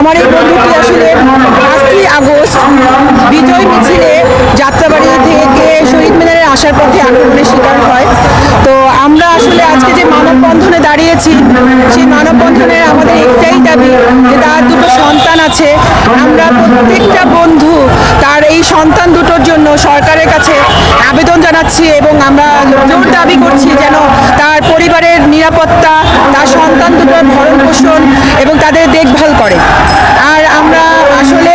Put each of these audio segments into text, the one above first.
আমার এই বন্ধুটি আসলে পাঁচই আগস্ট বিজয় মিছিলে যাত্রাবাড়ি থেকে শহীদ মিনারে আসার পথে আক্রমণের শিকার হয়। তো আমরা আসলে আজকে যে মানববন্ধনে দাঁড়িয়েছি সেই মানববন্ধনের আমাদের একটাই দাবি যে তার দুটো সন্তান আছে। আমরা প্রত্যেকটা বন্ধু তার এই সন্তান দুটোর জন্য সরকারের কাছে আবেদন জানাচ্ছি এবং আমরা জোর দাবি করছি যেন তার পরিবারের নিরাপত্তা, তার সন্তান দুটোর ভরণ পোষণ এবং তাদের দেখভাল করে। আর আমরা আসলে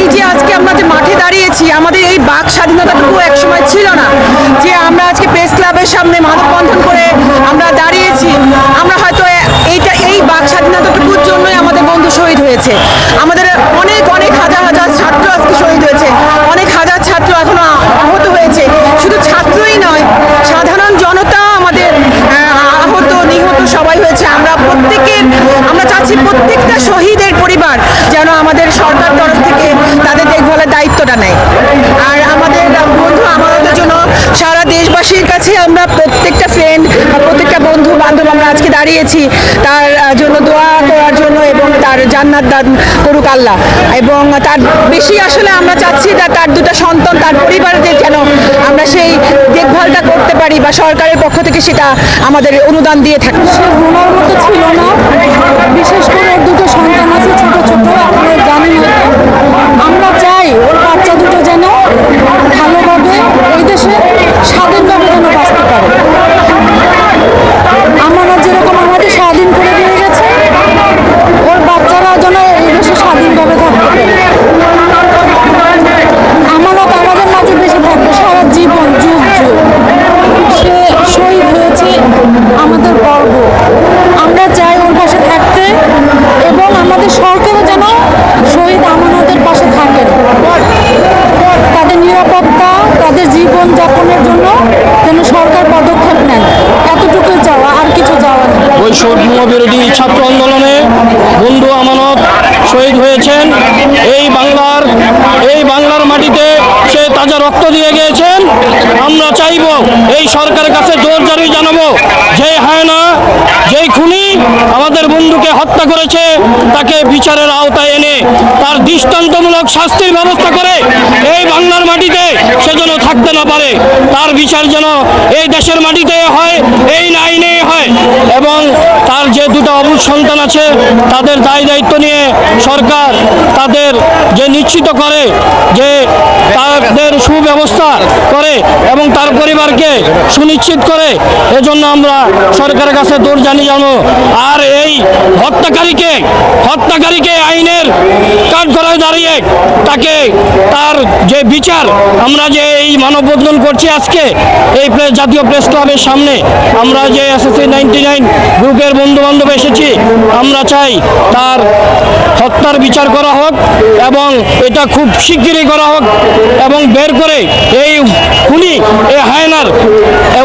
এই যে আজকে আমরা যে মাঠে দাঁড়িয়েছি, আমাদের এই বাক স্বাধীনতাটুকু একসময় ছিল না যে আমরা আজকে প্রেস ক্লাবের সামনে মানববন্ধন করে আমরা দাঁড়িয়েছি। আমরা সরকার তরফ থেকে তাদের দেখভালের দায়িত্বটা নেয়। আর আমাদের বন্ধু, আমাদের জন্য সারা দেশবাসীর কাছে আমরা প্রত্যেকটা ফ্রেন্ড প্রত্যেকটা বন্ধু বান্ধব আমরা আজকে দাঁড়িয়েছি। তার জন্য দোয়া করার জন্য এবং তার জান্নাত দান করুক আল্লাহ। এবং তার বেশি আসলে আমরা চাচ্ছি তার দুটো সন্তান, তার পরিবারদের যেন আমরা সেই দেখভালটা করতে পারি বা সরকারের পক্ষ থেকে সেটা আমাদের অনুদান দিয়ে থাকে। ছিল না বিশেষ করে ওর দুটো সন্তান আছে ছোট ছোট আপনারা জানেন হয়তো আমরা চাই ওর বাচ্চা দুটো যেন ভালোভাবে এই দেশে স্বাধীনভাবে যেন বাঁচতে পারে আমরা যেরকম আমাদের স্বাধীন করে দিয়ে গেছে ওর বাচ্চারা যেন এই দেশে স্বাধীনভাবে থাকতে পারে আমানত আমাদের মাঝে বেশি থাকবে সারা জীবন যুগ যুগ সে শহীদ হয়েছে আমাদের গর্ব আমরা চাই ওর পাশে থাকতে এবং আমাদের সরকারও যেন শহীদ আমানতের পাশে থাকেন তাদের নিরাপত্তা তাদের জীবন যাপনের জন্য যেন সরকার পদক্ষেপ নেন এতটুকুই চাওয়া আর কিছু চাওয়া নেই বৈষম্য বিরোধী ছাত্র আন্দোলনে বন্ধু আমানত শহীদ হয়েছেন এই বাংলার এই বাংলার মাটিতে সে তাজা রক্ত দিয়ে গিয়েছেন। আমরা চাইব এই সরকারের কাছে জোর জারি জানাব। যে হায়না যেই খুনি আমাদের বন্ধুকে হত্যা করেছে, তাকে বিচারের আওতায় এনে তার দৃষ্টান্তমূলক শাস্তির ব্যবস্থা করে এই বাংলার মাটিতে সে যেন থাকতে না পারে। তার বিচার যেন এই দেশের মাটিতে হয়, এই আইনে হয়। এবং যে দুটা অবুজ সন্তান আছে, তাদের দায় দায়িত্ব নিয়ে সরকার তাদের যে নিশ্চিত করে যে তাদের সুব্যবস্থা করে এবং তার পরিবারকে সুনিশ্চিত করে। এজন্য আমরা সরকারের কাছে দৌড় জানিয়ে জানো আর এই হত্যাকারীকে হত্যাকারীকে আইনের কাঠগড়ায় দাঁড়িয়ে তাকে তার যে বিচার, আমরা যে এই মানববন্ধন করছি আজকে, এই জাতীয় প্রেস ক্লাবের সামনে, আমরা যে এসএসসি নাইনটি নাইন গ্রুপের বন্ধু বান্ধব এসেছি, আমরা চাই তার হত্যার বিচার করা হোক এবং এটা খুব শিগগিরই করা হোক এবং বের করে এই খুনি, এই হায়নার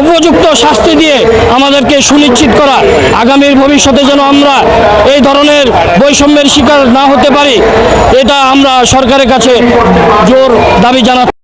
উপযুক্ত শাস্তি দিয়ে আমাদেরকে সুনিশ্চিত করা। আগামীর ভবিষ্যতে যেন আমরা এই ধরনের বৈষম্যের শিকার না হতে পারি, এটা আমরা সরকারের কাছে জোর দাবি জানাচ্ছি।